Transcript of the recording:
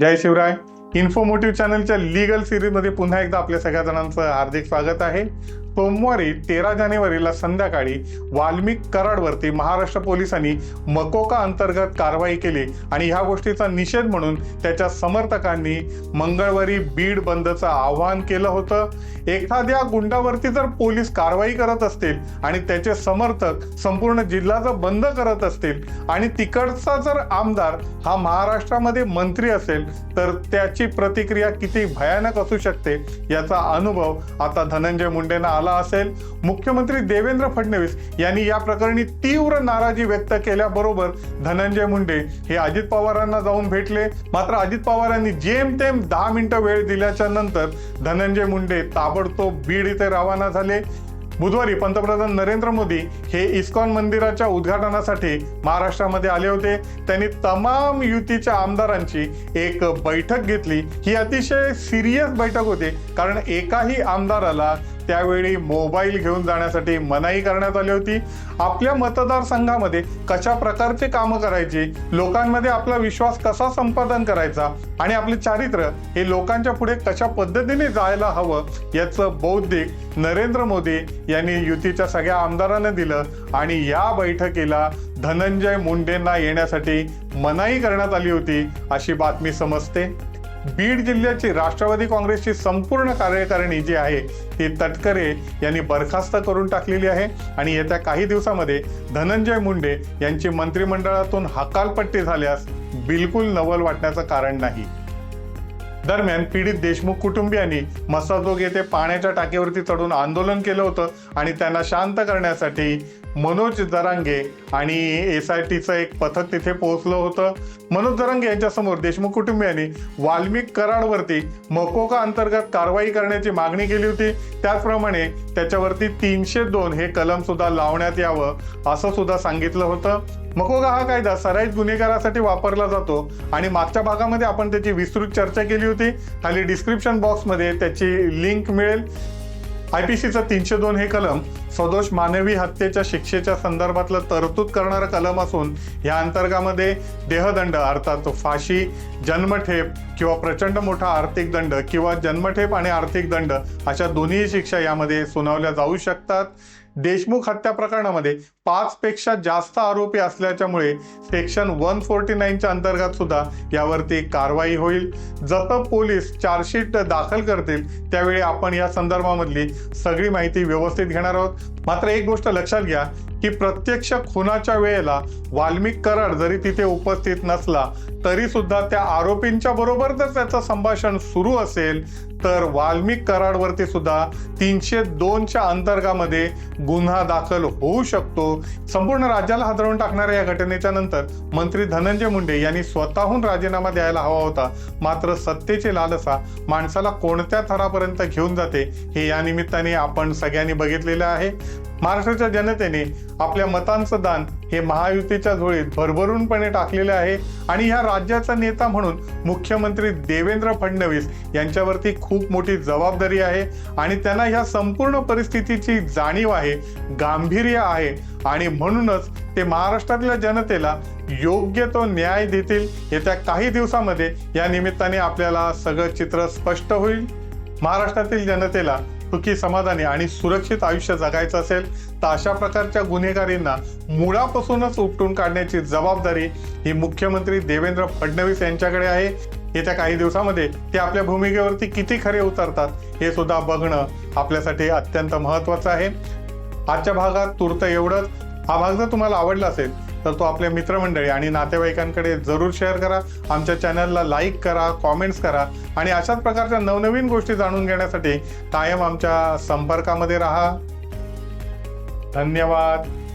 जय शिवराय. इन्फोमोटिव्ह चॅनलच्या लिगल सिरीजमध्ये पुन्हा एकदा आपल्या सगळ्या जणांचं हार्दिक स्वागत आहे. सोमवारी तेरा जानेवारीला संध्याकाळी वाल्मिक कराडवरती महाराष्ट्र पोलिसांनी मकोका अंतर्गत कारवाई केली आणि ह्या गोष्टीचा निषेध म्हणून त्याच्या समर्थकांनी मंगळवारी बीड बंदचं आवाहन केलं होतं. एखाद्या गुंडावरती जर पोलीस कारवाई करत असतील आणि त्याचे समर्थक संपूर्ण जिल्हा जर बंद करत असतील आणि तिकडचा जर आमदार हा महाराष्ट्रामध्ये मंत्री असेल तर त्याची प्रतिक्रिया किती भयानक असू शकते याचा अनुभव आता धनंजय मुंडेंना आला असेल. मुख्यमंत्री देवेंद्र फडणवीस यांनी या प्रकरणी तीव्र नाराजी व्यक्त केल्याबरोबर धनंजय मुंडे हे अजित पवारांना जाऊन भेटले. मात्र अजित पवारांनी जेमतेम दहा मिनिटं वेळ दिल्याच्या नंतर धनंजय मुंडे ताबडतोब बीड इथे रवाना झाले. बुधवारी पंतप्रधान नरेंद्र मोदी हे इस्कॉन मंदिराच्या उद्घाटनासाठी महाराष्ट्रामध्ये आले होते. त्यांनी तमाम युतीच्या आमदारांची एक बैठक घेतली. ही अतिशय सिरियस बैठक होती. कारण एकाही आमदाराला त्यावेळी मोबाईल घेऊन जाण्यासाठी मनाई करण्यात आली होती. आपल्या मतदारसंघामध्ये कशा प्रकारचे कामं करायची? लोकांमध्ये आपला विश्वास कसा संपादन करायचा? आणि आपले चारित्र्य हे लोकांच्या पुढे कशा पद्धतीने जायला हवं? याचं बौद्धिक नरेंद्र मोदी यांनी युतीच्या सगळ्या आमदारांना दिलं आणि या बैठकीला धनंजय मुंडेंना येण्यासाठी मनाई करण्यात आली होती अशी बातमी समजते. बीड जिल्ह्याची राष्ट्रवादी काँग्रेसची संपूर्ण कार्यकारिणी जी आहे ती तटकरे यांनी बरखास्त करून टाकलेली आहे. आणि येत्या काही दिवसामध्ये धनंजय मुंडे यांची मंत्रिमंडळातून हकालपट्टी झाल्यास बिलकुल नवल वाटण्याचं कारण नाही. दरम्यान पीडित देशमुख कुटुंबियांनी मसाजोग येथे पाण्याच्या टाकीवरती चढून आंदोलन केलं होतं आणि त्यांना शांत करण्यासाठी मनोज दरांगे आणि एस आय टीचं एक पथक तिथे पोहोचलं होतं. मनोज दरांगे यांच्यासमोर देशमुख कुटुंबियांनी वाल्मिक कराडवरती मकोका अंतर्गत कारवाई करण्याची मागणी केली होती. त्याचप्रमाणे त्याच्यावरती तीनशे दोन हे कलम सुद्धा लावण्यात यावं असं सुद्धा सांगितलं होतं. मकोगा हा कायदा सराईत गुन्हेगारासाठी वापरला जातो आणि मागच्या भागामध्ये आपण त्याची विस्तृत चर्चा केली होती. खाली डिस्क्रिप्शन बॉक्समध्ये त्याची लिंक मिळेल. आय पी सीचं तीनशे दोन हे कलम सदोष मानवी हत्येच्या शिक्षेच्या संदर्भातलं तरतूद करणारं कलम असून या अंतर्गामध्ये देहदंड अर्थात फाशी जन्मठेप किंवा प्रचंड मोठा आर्थिक दंड किंवा जन्मठेप आणि आर्थिक दंड अशा दोन्ही शिक्षा यामध्ये सुनावल्या जाऊ शकतात. देशमुख हत्या प्रकरणामध्ये पाचपेक्षा जास्त आरोपी असल्याच्यामुळे सेक्शन वन फोर्टी नाईनच्या अंतर्गत सुद्धा यावरती कारवाई होईल. जसं पोलीस चार्जशीट दाखल करतील त्यावेळी आपण या संदर्भामधली सगळी माहिती व्यवस्थित घेणार आहोत. मात्र एक गोष्ट लक्षात घ्या की प्रत्यक्ष खुनाच्या वेळेला वाल्मिक कराड जरी तिथे उपस्थित नसला तरी सुद्धा त्या आरोपींच्या बरोबर जर त्याचं संभाषण सुरू असेल तर वाल्मिक कराडवरती सुद्धा तीनशे दोनच्या अंतर्गामध्ये गुन्हा दाखल होऊ शकतो. संपूर्ण राज्याला हादरवून टाकणाऱ्या या घटनेच्या नंतर मंत्री धनंजय मुंडे यांनी स्वतःहून राजीनामा द्यायला हवा होता. मात्र सत्तेची लालसा माणसाला कोणत्या थरापर्यंत घेऊन जाते हे या निमित्ताने आपण सगळ्यांनी बघितलेलं आहे. महाराष्ट्राच्या जनतेने आपल्या मतांचं दान हे महायुतीच्या झोळीत भरभरूनपणे टाकलेले आहे. आणि ह्या राज्याचा नेता म्हणून मुख्यमंत्री देवेंद्र फडणवीस यांच्यावरती खूप मोठी जबाबदारी आहे. आणि त्यांना ह्या संपूर्ण परिस्थितीची जाणीव आहे गांभीर्य आहे. आणि म्हणूनच ते महाराष्ट्रातल्या जनतेला योग्य तो न्याय देतील येत्या काही दिवसामध्ये या निमित्ताने आपल्याला सगळं चित्र स्पष्ट होईल. महाराष्ट्रातील जनतेला सुखी समाधानी आणि सुरक्षित आयुष्य जगायचं असेल तर अशा प्रकारच्या गुन्हेगारींना मुळापासूनच उपटून काढण्याची जबाबदारी ही मुख्यमंत्री देवेंद्र फडणवीस यांच्याकडे आहे. येत्या काही दिवसामध्ये ते आपल्या भूमिकेवरती किती खरे उतरतात हे सुद्धा बघणं आपल्यासाठी अत्यंत महत्वाचं आहे. आजच्या भागात तुर्त एवढंच. हा भाग जर तुम्हाला आवडला असेल तर तो आपल्या मित्रमंडळी आणि नातेवाईकांकडे जरूर शेअर करा. आमच्या चॅनलला लाईक करा कॉमेंट्स करा. आणि अशाच प्रकारच्या नवनवीन गोष्टी जाणून घेण्यासाठी कायम आमच्या संपर्कामध्ये राहा. धन्यवाद.